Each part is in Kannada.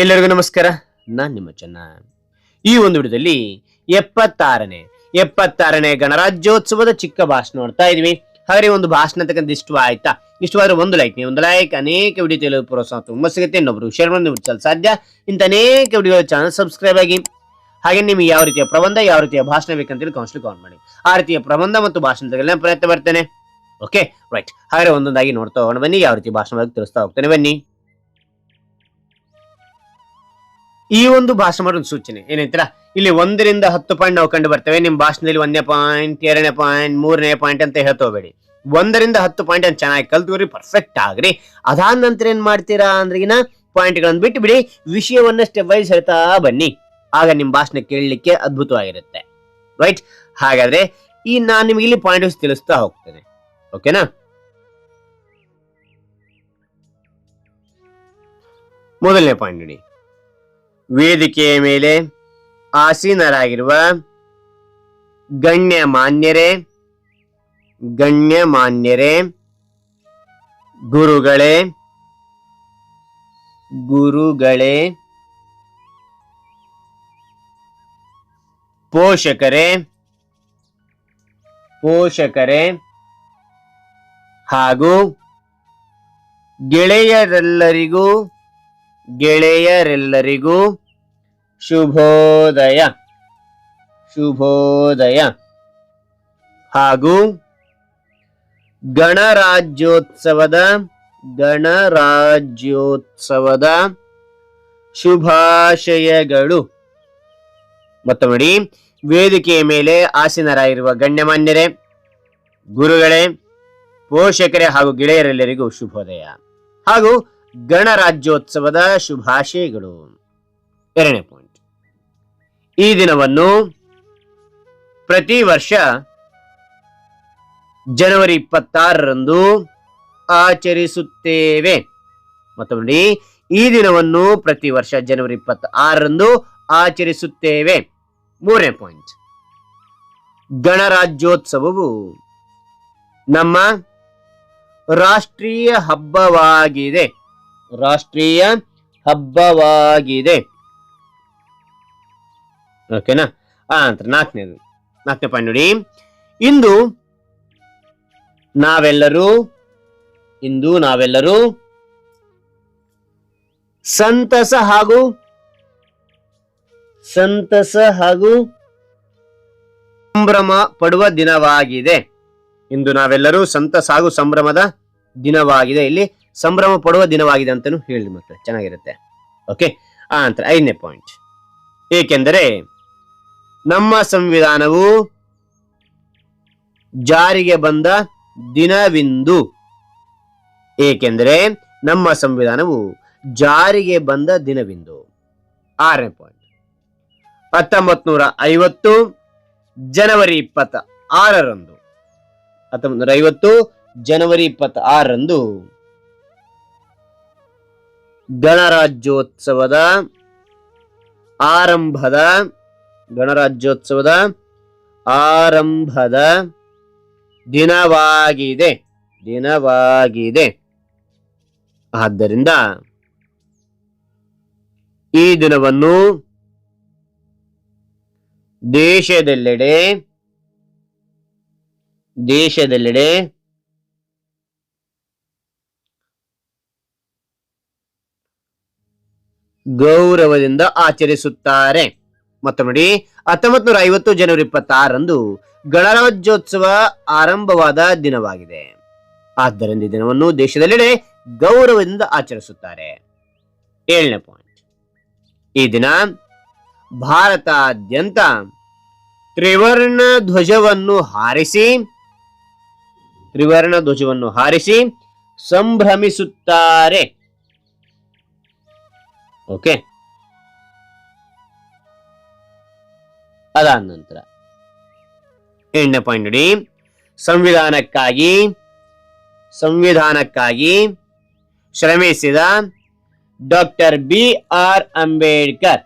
ಎಲ್ಲರಿಗೂ ನಮಸ್ಕಾರ. ನಾನು ನಿಮ್ಮ ಚೆನ್ನ. ಈ ಒಂದು ವಿಡಿಯೋದಲ್ಲಿ ಎಪ್ಪತ್ತಾರನೇ ಎಪ್ಪತ್ತಾರನೇ ಗಣರಾಜ್ಯೋತ್ಸವದ ಚಿಕ್ಕ ಭಾಷಣ ನೋಡ್ತಾ ಇದೀವಿ. ಹಾಗೆ ಒಂದು ಭಾಷಣ ಅಂತಕ್ಕಂಥ ಇಷ್ಟ ಆಯ್ತಾ? ಇಷ್ಟವಾದ್ರೆ ಒಂದು ಲೈಕ್ ನೀವು ಒಂದು ಲೈಕ್ ಅನೇಕ ವಿಡಿಯೋ ತಿಳಿಯಲು ಪ್ರೋತ್ಸಾಹ ತುಂಬ ಸಿಗುತ್ತೆ. ಇನ್ನೊಬ್ರು ಶೇರ್ ಮಾಡಿ ಮುಚ್ಚಲು ಸಾಧ್ಯ. ಇಂಥ ಅನೇಕ ವಿಡಿಯೋಗಳ ಚಾನಲ್ ಸಬ್ಸ್ಕ್ರೈಬ್ ಆಗಿ, ಹಾಗೆ ನಿಮಗೆ ಯಾವ ರೀತಿಯ ಪ್ರಬಂಧ, ಯಾವ ರೀತಿಯ ಭಾಷಣ ಬೇಕಂತೇಳಿ ಕೌನ್ಸಿಲ್ ಕಾಲ್ ಮಾಡಿ. ಆ ರೀತಿಯ ಪ್ರಬಂಧ ಮತ್ತು ಭಾಷಣ ತೆಗೆಲ್ಲ ಪ್ರಯತ್ನ ಬರ್ತೇನೆ ಓಕೆ ರೈಟ್ ಹಾಗೆ ಒಂದೊಂದಾಗಿ ನೋಡ್ತಾ ಹೋಗೋಣ. ಬನ್ನಿ, ಯಾವ ರೀತಿ ಭಾಷಣ ಬಗ್ಗೆ ತಿಳಿಸ್ತಾ ಹೋಗ್ತೇನೆ. ಬನ್ನಿ. ಈ ಒಂದು ಭಾಷಣ ಒಂದು ಸೂಚನೆ. ಏನಂತೀರಾ? ಇಲ್ಲಿ ಒಂದರಿಂದ ಹತ್ತು ಪಾಯಿಂಟ್ ನಾವು ಕಂಡು ಬರ್ತೇವೆ. ನಿಮ್ ಭಾಷಣದಲ್ಲಿ ಒಂದನೇ ಪಾಯಿಂಟ್, ಎರಡನೇ ಪಾಯಿಂಟ್, ಮೂರನೇ ಪಾಯಿಂಟ್ ಅಂತ ಹೇಳ್ತೋಬೇಡಿ ಒಂದರಿಂದ ಹತ್ತು ಪಾಯಿಂಟ್ ಅಂತ ಚೆನ್ನಾಗಿ ಕಲ್ತ್ಕೊರಿ ಪರ್ಫೆಕ್ಟ್ ಆಗ್ರಿ. ಅದಾದ ನಂತರ ಏನ್ ಮಾಡ್ತೀರಾ ಅಂದ್ರಿಗಿನ ಪಾಯಿಂಟ್ ಗಳನ್ನ ಬಿಟ್ಟು ಬಿಡಿ ವಿಷಯವನ್ನ ಸ್ಟೆಪ್ ವೈಸ್ ಹೇಳ್ತಾ ಬನ್ನಿ. ಆಗ ನಿಮ್ ಭಾಷಣ ಕೇಳಲಿಕ್ಕೆ ಅದ್ಭುತವಾಗಿರುತ್ತೆ. ರೈಟ್ ಹಾಗಾದ್ರೆ ಈ ನಾನು ನಿಮ್ಗೆ ಇಲ್ಲಿ ಪಾಯಿಂಟ್ ತಿಳಿಸ್ತಾ ಹೋಗ್ತೇನೆ. ಓಕೆನಾ ಮೊದಲನೇ ಪಾಯಿಂಟ್ ನೋಡಿ. ವೇದಿಕೆಯ ಮೇಲೆ ಆಸೀನರಾಗಿರುವ ಗಣ್ಯ ಮಾನ್ಯರೇ ಗಣ್ಯ ಮಾನ್ಯರೇ ಗುರುಗಳೇ ಗುರುಗಳೇ ಪೋಷಕರೇ ಪೋಷಕರೇ ಹಾಗೂ ಗೆಳೆಯರೆಲ್ಲರಿಗೂ ಗೆಳೆಯರೆಲ್ಲರಿಗೂ ಶುಭೋದಯ. ಶುಭೋದಯ. ಹಾಗೂ ಗಣರಾಜ್ಯೋತ್ಸವದ ಗಣರಾಜ್ಯೋತ್ಸವದ ಶುಭಾಶಯಗಳು. ಮತ್ತೊಮ್ಮೆ ವೇದಿಕೆಯ ಮೇಲೆ ಆಸೀನರಾಗಿರುವ ಗಣ್ಯಮಾನ್ಯರೇ, ಗುರುಗಳೇ, ಪೋಷಕರೇ ಹಾಗೂ ಗೆಳೆಯರೆಲ್ಲರಿಗೂ ಶುಭೋದಯ. ಹಾಗೂ ಗಣರಾಜ್ಯೋತ್ಸವದ ಶುಭಾಶಯಗಳು. ಎರಡನೇ ಪಾಯಿಂಟ್ ಈ ದಿನವನ್ನು ಪ್ರತಿ ವರ್ಷ ಜನವರಿ ಇಪ್ಪತ್ತಾರರಂದು ಆಚರಿಸುತ್ತೇವೆ. ಮತ್ತೊಮ್ಮೆ ಈ ದಿನವನ್ನು ಪ್ರತಿ ವರ್ಷ ಜನವರಿ ಇಪ್ಪತ್ತ ಆರರಂದು ಆಚರಿಸುತ್ತೇವೆ. ಮೂರನೇ ಪಾಯಿಂಟ್ ಗಣರಾಜ್ಯೋತ್ಸವವು ನಮ್ಮ ರಾಷ್ಟ್ರೀಯ ಹಬ್ಬವಾಗಿದೆ. ರಾಷ್ಟ್ರೀಯ ಹಬ್ಬವಾಗಿದೆ. ಓಕೆನಾ ಆ ನಂತರ ನಾಲ್ಕನೇದು. ನಾಲ್ಕನೇ ಪಾಯಿಂಟ್ ನೋಡಿ. ಇಂದು ನಾವೆಲ್ಲರೂ ಇಂದು ನಾವೆಲ್ಲರೂ ಸಂತಸ ಹಾಗೂ ಸಂತಸ ಹಾಗೂ ಸಂಭ್ರಮ ಪಡುವ ದಿನವಾಗಿದೆ. ಇಂದು ನಾವೆಲ್ಲರೂ ಸಂತಸ ಹಾಗೂ ಸಂಭ್ರಮದ ದಿನವಾಗಿದೆ. ಇಲ್ಲಿ ಸಂಭ್ರಮ ಪಡುವ ದಿನವಾಗಿದೆ ಅಂತಲೂ ಹೇಳಿ ಮಕ್ಕಳು ಚೆನ್ನಾಗಿರುತ್ತೆ. ಓಕೆ ಆ ನಂತರ ಐದನೇ ಪಾಯಿಂಟ್ ಏಕೆಂದರೆ ನಮ್ಮ ಸಂವಿಧಾನವು ಜಾರಿಗೆ ಬಂದ ದಿನವಿಂದು. ಏಕೆಂದರೆ ನಮ್ಮ ಸಂವಿಧಾನವು ಜಾರಿಗೆ ಬಂದ ದಿನವಿಂದು. ಆರನೇ ಪಾಯಿಂಟ್ ಹತ್ತೊಂಬತ್ ನೂರ ಐವತ್ತು ಜನವರಿ ಇಪ್ಪತ್ತ ಆರರಂದು ಹತ್ತೊಂಬತ್ ನೂರ ಐವತ್ತು ಜನವರಿ ಇಪ್ಪತ್ತ ಆರರಂದು ಗಣರಾಜ್ಯೋತ್ಸವದ ಆರಂಭದ ಗಣರಾಜ್ಯೋತ್ಸವದ ಆರಂಭದ ದಿನವಾಗಿದೆ. ದಿನವಾಗಿದೆ. ಆದ್ದರಿಂದ ಈ ದಿನವನ್ನು ದೇಶದೆಲ್ಲೆಡೆ ದೇಶದೆಲ್ಲೆಡೆ ಗೌರವದಿಂದ ಆಚರಿಸುತ್ತಾರೆ. ಮತ್ತ ನೋಡಿ ಹತ್ತೊಂಬತ್ತು ನೂರ ಐವತ್ತು ಜನವರಿ ಇಪ್ಪತ್ತಾರಂದು ಗಣರಾಜ್ಯೋತ್ಸವ ಆರಂಭವಾದ ದಿನವಾಗಿದೆ. ಆದ್ದರಿಂದ ಈ ದಿನವನ್ನು ದೇಶದಲ್ಲಿಡೆ ಗೌರವದಿಂದ ಆಚರಿಸುತ್ತಾರೆ. ಏಳನೇ ಪಾಯಿಂಟ್ ಈ ದಿನ ಭಾರತಾದ್ಯಂತ ತ್ರಿವರ್ಣ ಧ್ವಜವನ್ನು ಹಾರಿಸಿ, ತ್ರಿವರ್ಣ ಧ್ವಜವನ್ನು ಹಾರಿಸಿ ಸಂಭ್ರಮಿಸುತ್ತಾರೆ. ಓಕೆ? ಅದಾದ ನಂತರ ಎಂಟನೇ ಪಾಯಿಂಟ್ ನೋಡಿ. ಸಂವಿಧಾನಕ್ಕಾಗಿ ಸಂವಿಧಾನಕ್ಕಾಗಿ ಶ್ರಮಿಸಿದ doctor B R Ambedkar.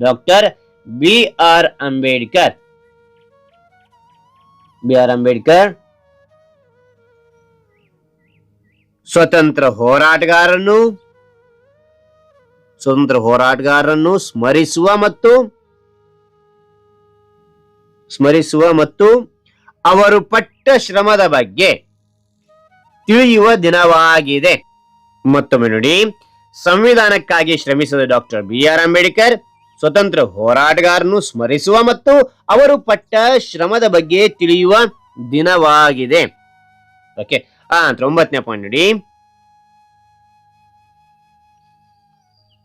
Doctor B R Ambedkar. B R Ambedkar. ಸ್ವತಂತ್ರ ಹೋರಾಟಗಾರನು. ಸ್ವತಂತ್ರ ಹೋರಾಟಗಾರರನ್ನು ಸ್ಮರಿಸುವ ಮತ್ತು ಸ್ಮರಿಸುವ ಮತ್ತು ಅವರು ಪಟ್ಟ ಶ್ರಮದ ಬಗ್ಗೆ ತಿಳಿಯುವ ದಿನವಾಗಿದೆ. ಮತ್ತೊಮ್ಮೆ ನೋಡಿ, ಸಂವಿಧಾನಕ್ಕಾಗಿ ಶ್ರಮಿಸಿದ ಡಾಕ್ಟರ್ ಬಿ ಆರ್ ಅಂಬೇಡ್ಕರ್ ಸ್ವತಂತ್ರ ಹೋರಾಟಗಾರನು ಸ್ಮರಿಸುವ ಮತ್ತು ಅವರು ಪಟ್ಟ ಶ್ರಮದ ಬಗ್ಗೆ ತಿಳಿಯುವ ದಿನವಾಗಿದೆ. ಓಕೆ ಆ ಒಂಬತ್ತನೇ ಪಾಯಿಂಟ್ ನೋಡಿ.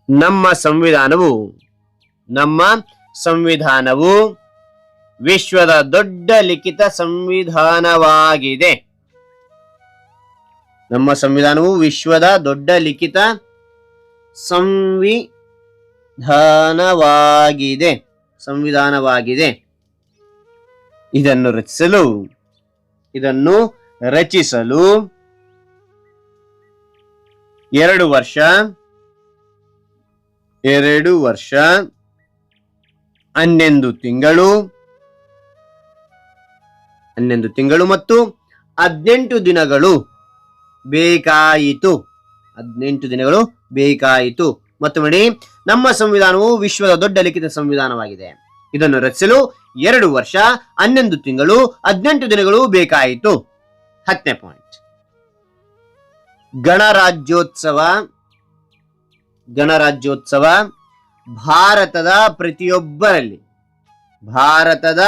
ನಮ್ಮ ಸಂವಿಧಾನವು ನಮ್ಮ ಸಂವಿಧಾನವು ವಿಶ್ವದ ದೊಡ್ಡ ಲಿಖಿತ ಸಂವಿಧಾನವಾಗಿದೆ. ನಮ್ಮ ಸಂವಿಧಾನವು ವಿಶ್ವದ ದೊಡ್ಡ ಲಿಖಿತ ಸಂವಿಧಾನವಾಗಿದೆ ಸಂವಿಧಾನವಾಗಿದೆ. ಇದನ್ನು ರಚಿಸಲು ಇದನ್ನು ರಚಿಸಲು ಎರಡು ವರ್ಷ ಎರಡು ವರ್ಷ, ಹನ್ನೊಂದು ತಿಂಗಳು ಹನ್ನೊಂದು ತಿಂಗಳು ಮತ್ತು ಹದಿನೆಂಟು ದಿನಗಳು ಬೇಕಾಯಿತು. ಹದಿನೆಂಟು ದಿನಗಳು ಬೇಕಾಯಿತು. ಮತ್ತು ನೋಡಿ, ನಮ್ಮ ಸಂವಿಧಾನವು ವಿಶ್ವದ ದೊಡ್ಡ ಲಿಖಿತ ಸಂವಿಧಾನವಾಗಿದೆ. ಇದನ್ನು ರಚಿಸಲು ಎರಡು ವರ್ಷ, ಹನ್ನೊಂದು ತಿಂಗಳು, ಹದಿನೆಂಟು ದಿನಗಳು ಬೇಕಾಯಿತು. ಹತ್ತನೇ ಪಾಯಿಂಟ್ ಗಣರಾಜ್ಯೋತ್ಸವ ಗಣರಾಜ್ಯೋತ್ಸವ ಭಾರತದ ಪ್ರತಿಯೊಬ್ಬರಲ್ಲಿ ಭಾರತದ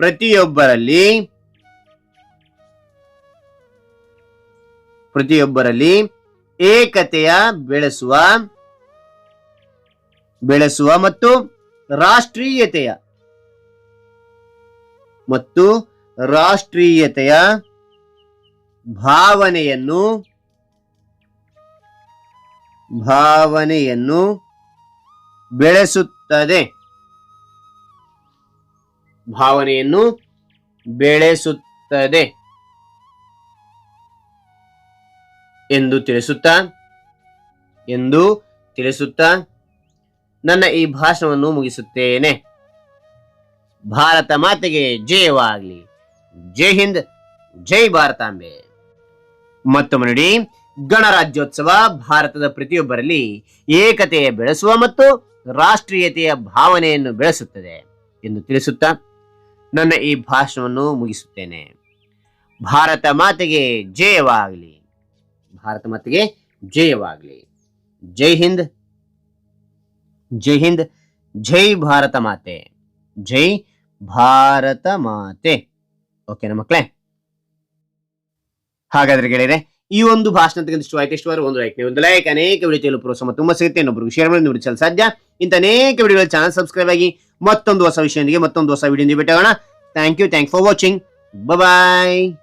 ಪ್ರತಿಯೊಬ್ಬರಲ್ಲಿ ಪ್ರತಿಯೊಬ್ಬರಲ್ಲಿ ಏಕತೆಯ ಬೆಳೆಸುವ ಬೆಳೆಸುವ ಮತ್ತು ರಾಷ್ಟ್ರೀಯತೆಯ ಮತ್ತು ರಾಷ್ಟ್ರೀಯತೆಯ ಭಾವನೆಯನ್ನು ಭಾವನೆಯನ್ನು ಬೆಳೆಸುತ್ತದೆ. ಭಾವನೆಯನ್ನು ಬೆಳೆಸುತ್ತದೆ ಎಂದು ತಿಳಿಸುತ್ತಾ ಎಂದು ತಿಳಿಸುತ್ತಾ ನನ್ನ ಈ ಭಾಷಣವನ್ನು ಮುಗಿಸುತ್ತೇನೆ. ಭಾರತ ಮಾತೆಗೆ ಜಯವಾಗಲಿ. ಜೈ ಹಿಂದ್, ಜೈ ಭಾರತಾಂಬೆ. ಮತ್ತೊಮ್ಮೆ ನೋಡಿ ಗಣರಾಜ್ಯೋತ್ಸವ ಭಾರತದ ಪ್ರತಿಯೊಬ್ಬರಲ್ಲಿ ಏಕತೆಯ ಬೆಳೆಸುವ ಮತ್ತು ರಾಷ್ಟ್ರೀಯತೆಯ ಭಾವನೆಯನ್ನು ಬೆಳೆಸುತ್ತದೆ ಎಂದು ತಿಳಿಸುತ್ತಾ ನನ್ನ ಈ ಭಾಷಣವನ್ನು ಮುಗಿಸುತ್ತೇನೆ. ಭಾರತ ಮಾತೆಗೆ ಜಯವಾಗಲಿ. ಭಾರತ ಮಾತೆಗೆ ಜಯವಾಗಲಿ. ಜೈ ಹಿಂದ್. ಜೈ ಹಿಂದ್. ಜೈ ಭಾರತ ಮಾತೆ. ಜೈ ಭಾರತ ಮಾತೆ. ಓಕೆನಾ ಮಕ್ಕಳೇ. ಹಾಗಾದ್ರೆ ಗೆಳೆಯರೆ ಈ ಒಂದು ಭಾಷಣ ತೆಗೆದು ಇಷ್ಟವಾಯ್ತು ಇಷ್ಟವಾದ್ರೆ ಒಂದು ಲೈಕ್ ಒಂದು ಲೈಕ್ ಅನೇಕ ವಿಡಿಯೋ ತಿಳಿಯಲು ಪ್ರೋತ್ಸಾಹ ತುಂಬಾ ಸಿಗುತ್ತೆ. ಇನ್ನೊಬ್ರಿಗೆ ಶೇರ್ ಮಾಡಿ ನೋಡಿ ಸಾಧ್ಯ. ಇಂಥ ಅನೇಕ ವಿಡಿಯೋಗಳ ಚಾನಲ್ ಸಬ್ಸ್ಕ್ರೈಬ್ ಆಗಿ ಮತ್ತೊಂದು ಹೊಸ ವಿಷಯದೊಂದಿಗೆ ಮತ್ತೊಂದು ಹೊಸ ವಿಡಿಯೋ ಭೇಟಿಯಾಗೋಣ. Thank you thank for watching bye